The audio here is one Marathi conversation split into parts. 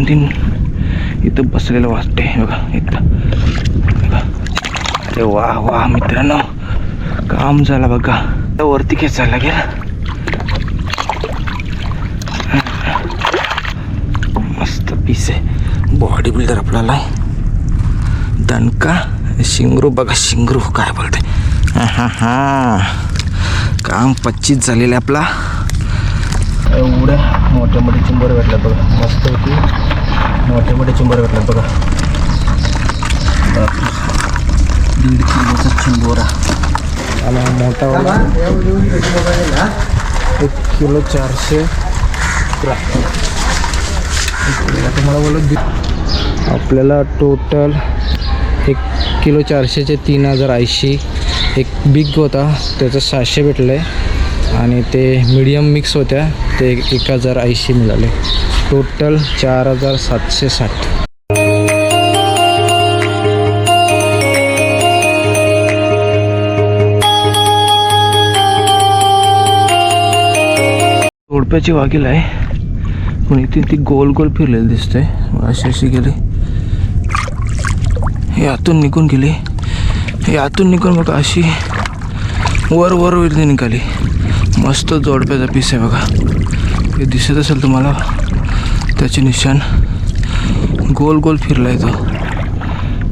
दोन तीन इथं बसलेलं वाटते बघा इथं. बघा. अरे वा वा मित्रांनो. काम झालं बघा. आता वरती खेचायला लागेल मस्त पीस आहे. बॉडी बिल्डर आपल्याला आहे. दणका शिंगरू बघा शिंगरू काय बोलते हा हा. हा काम पच्चीस झालेलं आहे आपला. एवढ्या मोठ्या मोठ्या चिंबर भेटला बघा. मस्त होती. मोठे मोठे चिंबर भेटल्यात बघा. दीड किलोचा चिंबोरा. आणि मोठा वाला. एक किलो चारशे तुम्हाला बोलत आपल्याला टोटल एक किलो चारशेचे तीन हजार ऐंशी. एक बिग होता त्याचं सहाशे भेटलं. आहे आणि ते मीडियम मिक्स होत्या ते एक हजार ऐंशी मिळाले. टोटल चार हजार सातशे साठ. जोडप्याची वाघील आहे. पण इथे ती गोल गोल फिरलेली दिसते. अशी अशी गेली. हे आतून निघून गेली. हे आतून निघून बघा अशी वर वर विरती निघाली. मस्त जोडप्याचा पीस आहे बघा. हे दिसत असेल तुम्हाला. त्याचे निशाण गोल गोल फिरला तो.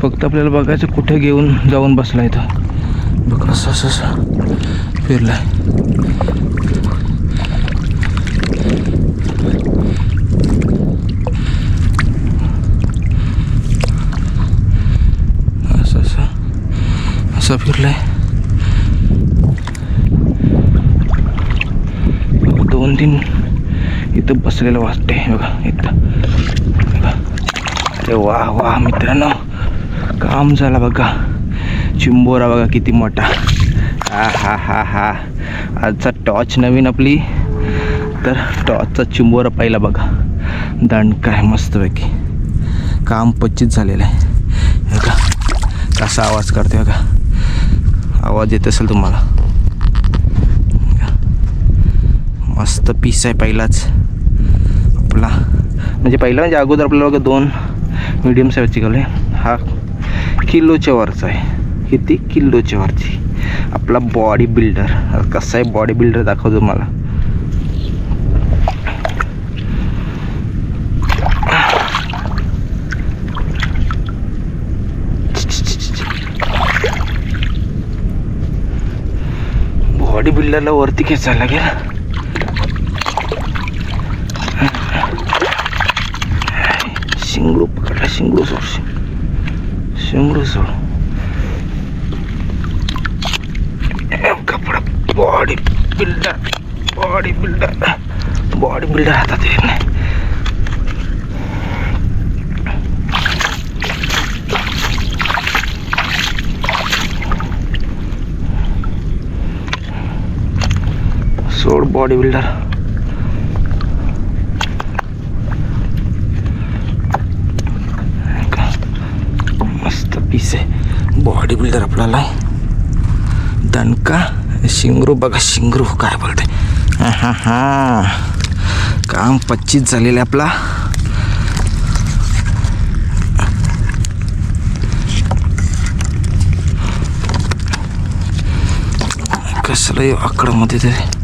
फक्त आपल्याला बघायचं कुठे घेऊन जाऊन बसला इथं बघा असं असं असं फिरलाय. असं असं असं फिरलंय. दोन तीन इथं बसलेलं वाटते बघा इथं. बघा. अरे वा वा मित्रांनो. काम झाला बघा. चिंबोरा बघा किती मोठा. हा हा हा हा. आजचा टॉर्च नवीन आपली. तर टॉर्चचा चिंबोरा पहिला बघा. दंड आहे मस्तपैकी. काम पच्चीस झालेलं आहे. बघा. कसा आवाज करते बघा. आवाज येत असेल तुम्हाला. मस्त पीस आहे पहिलाच. आपला. म्हणजे पहिला म्हणजे अगोदर आपल्याला बघा दोन मीडियम साईजची घाले हा किलोच्या वरचा आहे. किती किलोच्या वरची? आपला बॉडी बिल्डर कसा आहे बॉडी बिल्डर दाखवतो मला बॉडी बिल्डरला वरती खेचायला लागेल. शिंगडू पकडला शिंगडू सोड शिंगडू सोड कपडा body builder body builder body builder हातात येत नाही सोड बॉडी बिल्डर मस्त पीस आहे बॉडी बिल्डर आपल्याला आहे दणका शिंगरू बघा शिंगरू काय बोलते। हा हा. काम पच्चीस झालेलं आहे आपला। कसलं आकडामध्ये तरी।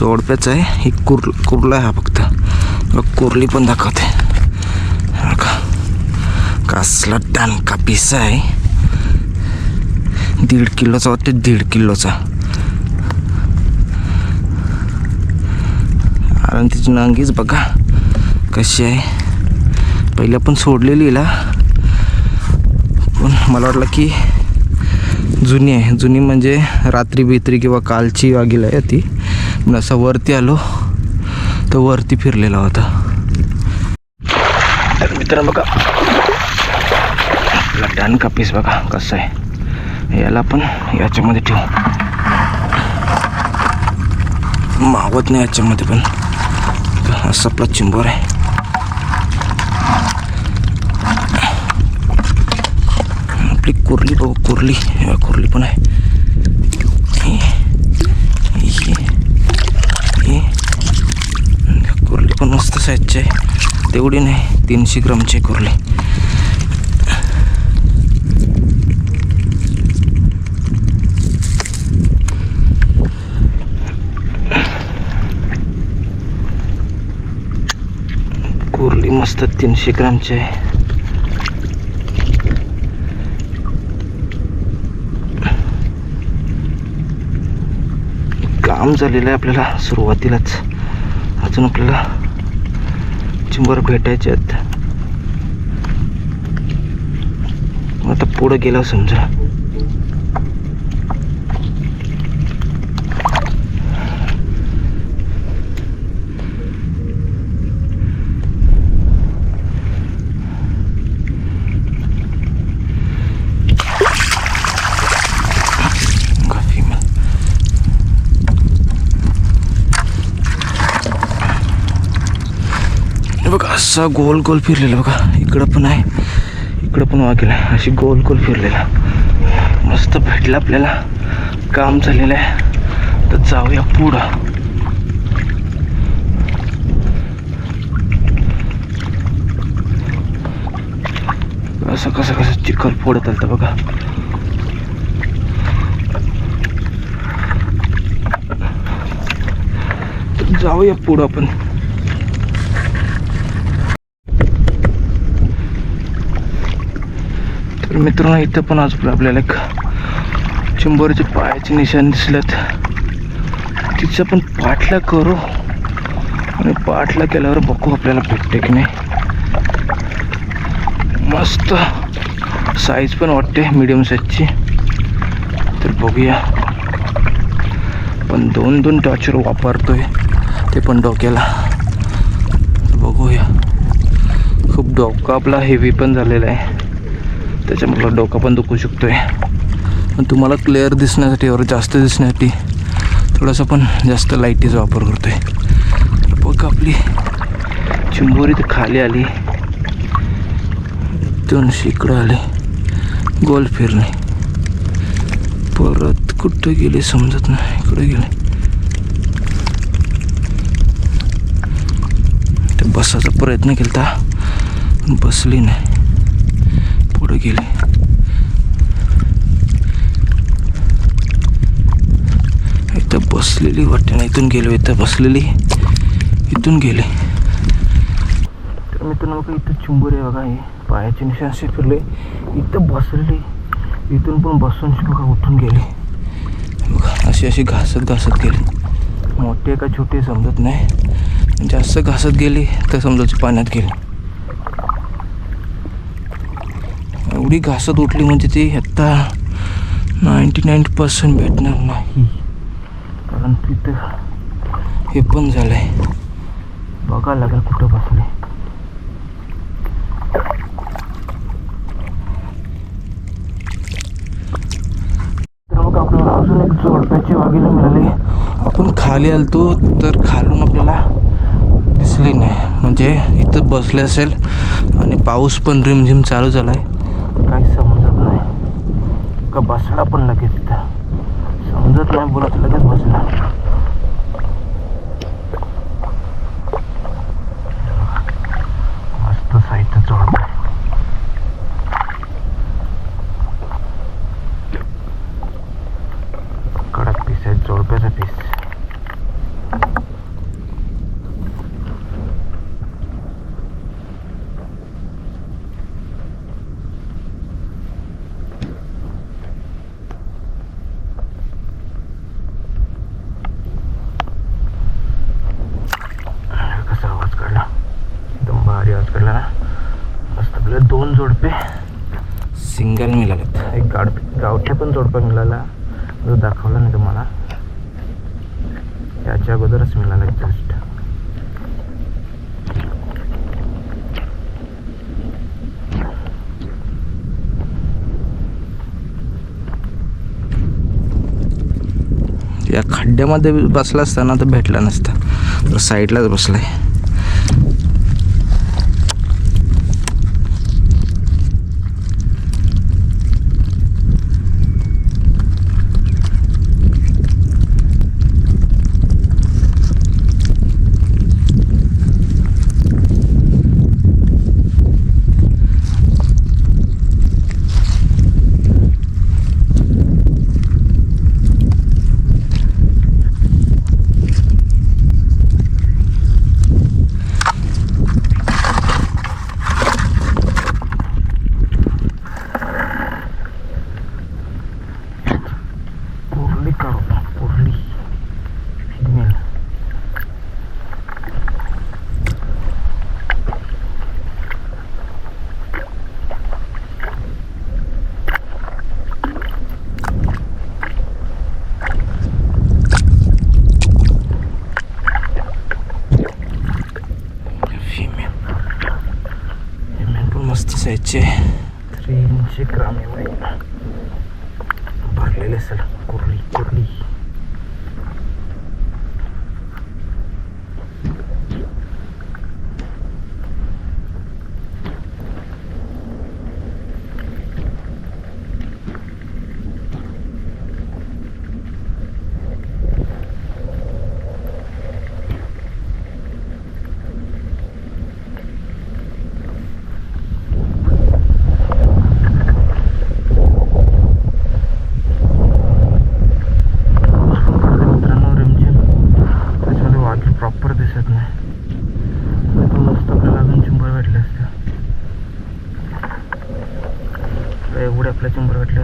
जोडप्याच आहे. ही कुर कुर्ला आहे हा फक्त. कुर्ली पण दाखवते. का? कसला दणका पिसा आहे. दीड किलोचा वाटते दीड किलोचा. आणि तिची नांगीच बघा. कशी आहे. पहिले पण सोडलेली हिला. पण मला वाटलं की जुनी आहे. जुनी म्हणजे रात्री बित्री किंवा कालची वागीला आहे ती. पण असं वरती आलो तर वरती फिरलेला होता. तर मित्रांनो बघा आपला डन कापीस बघा कसं आहे. याला पण याच्यामध्ये ठेवू. मावत नाही याच्यामध्ये पण. असं आपला चिंबोर आहे. आपली कुर्ली बघू कुर्ली. कुर्ली पण आहे ही. ही. ही. कुर्ली पण आहे. तेवढी नाही तीनशे ग्रामचे कुर्ले कुर्ली मस्त तीनशे ग्रामचे आहे काम झालेलं आहे आपल्याला सुरुवातीलाच. अजून आपल्याला चिंबर भेटायचे आहेत. आता पुढं गेलं समजा. हे बघा असा गोल गोल फिरलेला बघा. इकडं पण आहे इकडं पण वागेला आहे. अशी गोल गोल फिरलेला. मस्त भेटलं आपल्याला. काम झालेलं आहे. तर जाऊया पुढं. असं कसं कसं चिखल फोडत आलं बघा. तर जाऊया पुढं आपण. मित्रांनो इथं पण आज आपल्याला एक चिंबोरीचे पायाचे निशाण दिसलेत. तिचा पण पाठला करू. आणि पाठला केल्यावर बघू आपल्याला भेटते की नाही. मस्त साईज पण वाटते मिडियम साईजची तर बघूया. पण दोन दोन टॉचर वापरतोय. ते पण डोक्याला. बघूया. खूप डोका आपला हेवी पण झालेला आहे. त्याच्यामुळं डोका पण दुखू शकतो आहे पण तुम्हाला क्लिअर दिसण्यासाठी और जास्त दिसण्यासाठी थोडासा पण जास्त लाईटीचा वापर करतो तर बघ आपली चिंबोरी तर खाली आली. इथून इकडं आले. गोल फिरणे. परत कुठं गेले समजत नाही. इकडे गेले. ते बसायचा प्रयत्न केला बसली नाही. पुढे गेले. इथं बसलेली वाटते ना इथून गेलो इथं बसलेली इथून गेले. तर मित्रांनो बघा इथं चुंबूर आहे बघा हे पायाचे निशाण असे फिरले इथं बसलेली इथून पण बसून बघा उठून गेले. बघा अशी अशी घासत घासत गेली. मोठे का छोटे समजत नाही. जास्त घासत गेली तर समजायची पाण्यात गेली. एवढी घासत उठली म्हणजे ती आत्ता नाईंटी नाईन पर्सेंट भेटणार नाही. कारण तिथं हे पण झालंय. बघायला लागेल कुठं बसले. तर मग आपल्याला अजून एक जोडप्याची मिळाली. आपण खाली आलतो तर खालून आपल्याला दिसली नाही. म्हणजे इथं बसले असेल आणि पाऊस पण रिमझिम चालू झाला आहे काही समजत नाही. का बसला पण लगेच तिथं समजत नाही बोलत लगेच बसला मस्त साहित्य जोडपं आहे कडक पीस आहे जोडप्याचा पीस कसा आवाज काढला एकदम भारी आवाज काढला ना मस्त आपल्याला दोन जोडपे सिंगल मिळालेत एक गाड गावठे मिळाला. जो दाखवला नाही तुम्हाला. याच्या अगोदरच मिळाला जस्ट या खड्ड्यामध्ये बसला असताना तर भेटला नसता. तर साईडलाच बसलाय. मस्त साईजचे तीनशे ग्राम भरलेले असेल कुर्ली कुर्ली मित्रांनो रिमझिम त्याच्यामध्ये वाघी प्रॉपर दिसत नाही पण मस्त आपल्याला अजून चिंबर भेटले असते आपल्या एवढे आपल्या चिंबर भेटले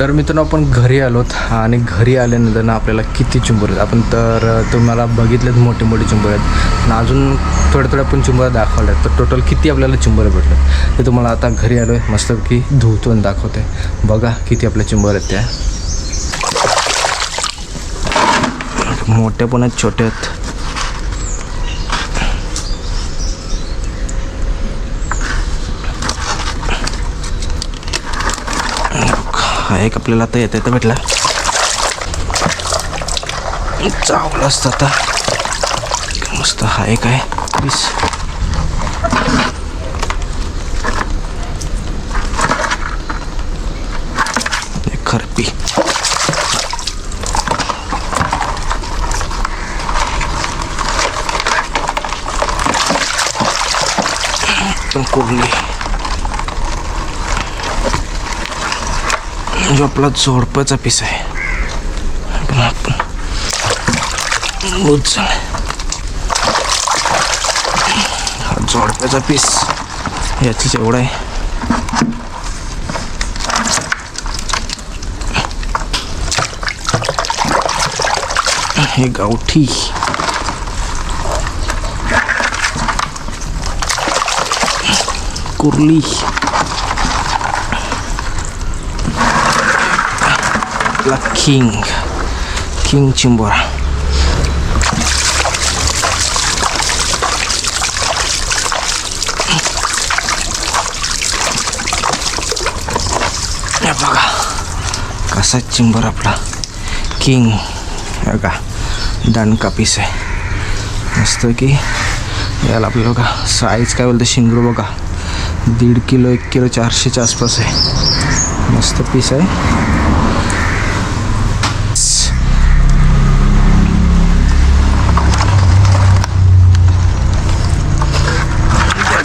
तर मित्रांनो आपण घरी आलोत आणि घरी आल्यानंतर ना आपल्याला किती चुंबर आहेत. आपण तर तुम्हाला बघितलेत मोठे मोठे चुंबर आहेत. आणि अजून थोड्या थोड्या आपण चुंबर दाखवल्या आहेत तर टोटल किती आपल्याला चुंबर भेटलं ते तुम्हाला आता घरी आलो आहे मस्तपैकी धुतो आणि दाखवते. बघा किती आपल्या चुंबर आहेत त्या. मोठ्या पण आहेत छोट्या आहेत. एक आपल्याला आता येता येता भेटला. चांगलं असतं आता. मस्त हा एक आहे. वीस खरपी. पण कुरली जो आपला झोडपाचा पीस आहे. पण आपण. लूज हा झोडप्याचा पीस याचीच एवढा आहे. हे गावठी. कुर्ली. आपला किंग किंग चिंबोरा हे बघा कसा चिंबर आपला किंग हे बघा दणका पीस आहे मस्त की याला आपल्याला बघा साईज काय बोलतं शिंगरू बघा दीड किलो एक किलो चारशेच्या आसपास आहे मस्त पीस आहे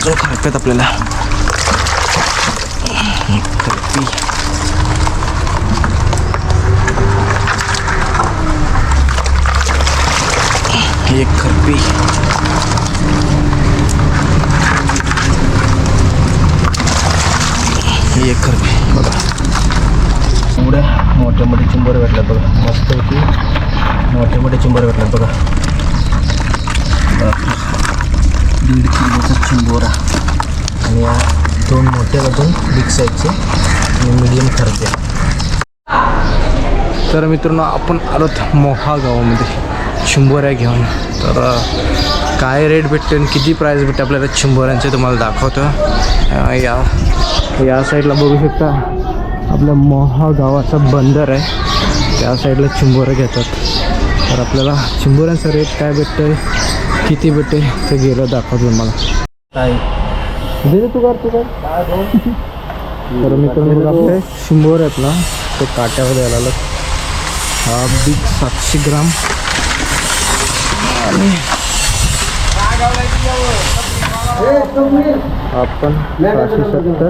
जो खरप्यात आपल्याला. एक खरपी एक खरपी ही एक खरपी बघा. एवढ्या मोठ्या मोठे चिंबर भेटल्यात बघा. मस्त होती. मोठे मोठे चिंबर भेटल्यात बघा. दीड किलोचा चिंबोरा. आणि या दोन मोठ्या दोन बिग साईजचे आणि मिडियम खर्चे तर मित्रांनो आपण आलोत मोहा गावामध्ये चिंबोऱ्या घेऊन. तर काय रेट भेटते आणि किती प्राईस भेटते आपल्याला चिंबोऱ्यांचे तुम्हाला दाखवतो. या या साईडला बघू शकता. आपल्या मोहा गावाचा बंदर आहे. त्या साईडला चिंबोरं घेतात. तर आपल्याला चिंबोऱ्यांचा रेट काय भेटते किती भेटते ते गेलं दाखवतो मला काय? दे तू कर तू कर तर मित्रांनो आपले शिंबोर आहेत ना ते काट्यावर द्यायला आलं हा बिग सातशे ग्राम. आणि आपण सहाशे सत्तर.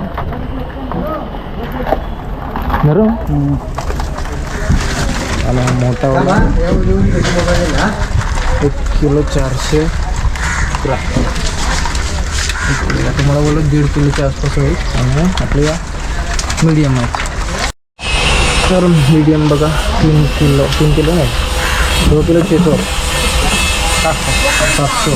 नरम. हा मोठा वाला. किलो चारशे तुम्हाला बोलत दीड किलोच्या आसपास होईल. आणि आपल्या मीडियम आहेत. तर मीडियम बघा तीन किलो तीन किलो नाही. दो किलो सौ सातशे.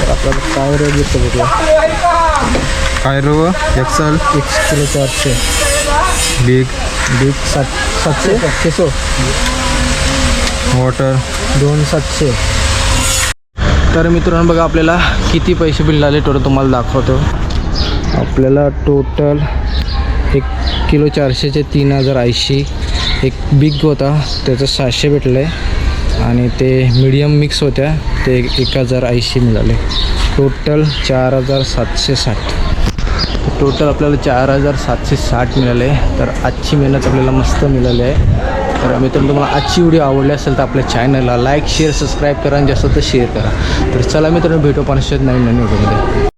तर आपल्याला काय रेट घेतो बघूया. काय रो एक्सल एक किलो चारशे. बिग बीट सात सातशे? सौ वॉटर दोन सातशे. तर मित्रांनो बघा आपल्याला किती पैसे बिल आले टोटल तुम्हाला दाखवतो. आपल्याला टोटल एक किलो चारशेचे तीन हजार ऐंशी. एक बिग होता. त्याचं सहाशे भेटलं आहे आणि ते मीडियम मिक्स होत्या. ते एक एक हजार ऐंशी मिळाले. टोटल चार हजार सातशे साठ. टोटल आपल्याला चार हजार सातशे साठ मिळाले. तर आजची मेहनत आपल्याला मस्त मिळाली आहे. तर मित्रांनो तुम्हाला आजची व्हिडिओ आवडली असेल तर आपल्या चॅनलला लाईक शेअर सबस्क्राईब करा आणि जास्त तर शेअर करा. तर चला मित्रांनो भेटू पाचशे नवीन नवीन व्हिडिओमध्ये